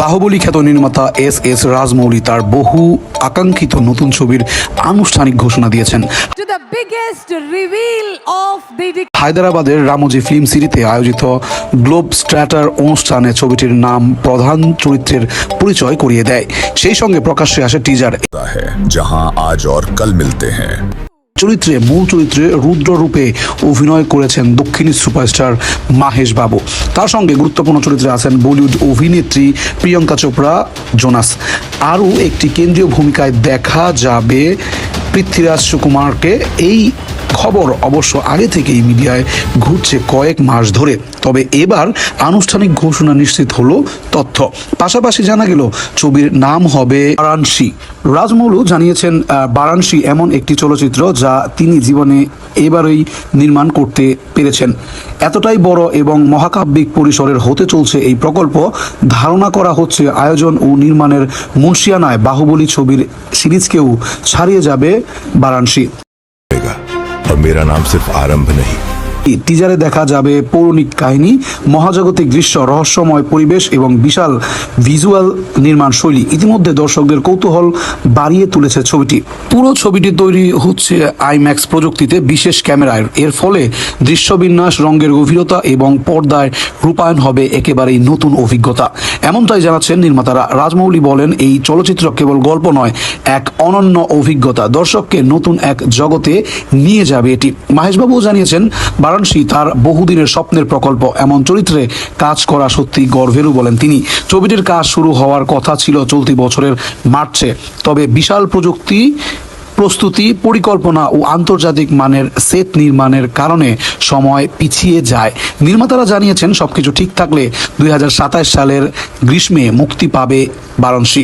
বাহুবলী খ্যাত নির্মাতা S S রাজমৌলি তার বহু আকাঙ্ক্ষিত নতুন ছবির আনুষ্ঠানিক ঘোষণা দিয়েছেন to the biggest reveal of the হায়দ্রাবাদের রামোজি ফিল্ম সিটিতে আয়োজিত গ্লোব স্ট্র্যাটার অনুষ্ঠানে ছবিটির নাম প্রধান চরিত্রের পরিচয় করিয়ে দেয় সেই সঙ্গে প্রকাশ্যে আসে টিজার होता है जहां आज और कल मिलते हैं চরিত্রে, মূল চরিত্রে রুদ্র রূপে অভিনয় করেছেন দক্ষিণী সুপারস্টার মাহেশ বাবু। তার সঙ্গে গুরুত্বপূর্ণ চরিত্রে আছেন বলিউড অভিনেত্রী প্রিয়ঙ্কা চোপড়া, জোনাস। আরও একটি কেন্দ্রীয় ভূমিকায় দেখা যাবে পৃথ্বীরাজ সুকুমারকে। এই খবর অবশ্য আগে থেকেই মিডিয়ায় ঘুরছে কয়েক মাস ধরে। তবে এবার আনুষ্ঠানিক ঘোষণা নিশ্চিত হলো তথ্য। পাশাপাশি জানা গেল, ছবির নাম হবে বারাণসী। রাজমৌলু জানিয়েছেন বারাণসী এমন একটি চলচ্চিত্র যা তিনি জীবনে এবারই নির্মাণ করতে পেরেছেন। এতটাই বড় এবং মহাকাব্যিক পরিসরের হতে চলছে এই প্রকল্প। ধারণা করা হচ্ছে আয়োজন ও নির্মাণের মুন্সিয়ানায় বাহুবলী ছবির সিরিজকেও ছাড়িয়ে যাবে বারাণসী। और मेरा नाम सिर्फ़ आरंभ नहीं টিজারে দেখা যাবে পৌরাণিক কাহিনী, মহাজাগতিক দৃশ্য, রহস্যময় পরিবেশ এবং বিশাল ভিজুয়াল নির্মাণ শৈলী। ইতিমধ্যে দর্শকদের কৌতূহল বাড়িয়ে তুলেছে ছবিটি। পুরো ছবিটি তৈরি হচ্ছে আইম্যাক্স প্রযুক্তিতে বিশেষ ক্যামেরায়। এর ফলে দৃশ্যবিন্যাস, রঙের গভীরতা এবং পর্দায় রূপায়ণ হবে একেবারেই নতুন অভিজ্ঞতা। এমনটাই জানাচ্ছেন নির্মাতারা। রাজমৌলি বলেন, এই চলচ্চিত্র কেবল গল্প নয়, এক অনন্য অভিজ্ঞতা। দর্শককে নতুন এক জগতে নিয়ে যাবে এটি। মাহেশবাবুও জানিয়েছেন বারাণসী তার বহুদিনের স্বপ্নের প্রকল্প এমন চরিত্রে কাজ করা সত্যি গর্বেরও বলেন তিনি। ছবিটির কাজ শুরু হওয়ার কথা ছিল চলতি বছরের মার্চে। তবে বিশাল প্রযুক্তি, প্রস্তুতি, পরিকল্পনা ও আন্তর্জাতিক মানের সেট নির্মাণের কারণে সময় পিছিয়ে যায়। নির্মাতারা জানিয়েছেন, সবকিছু ঠিক থাকলে দুই হাজার সাতাশ সালের গ্রীষ্মে মুক্তি পাবে বারাণসী।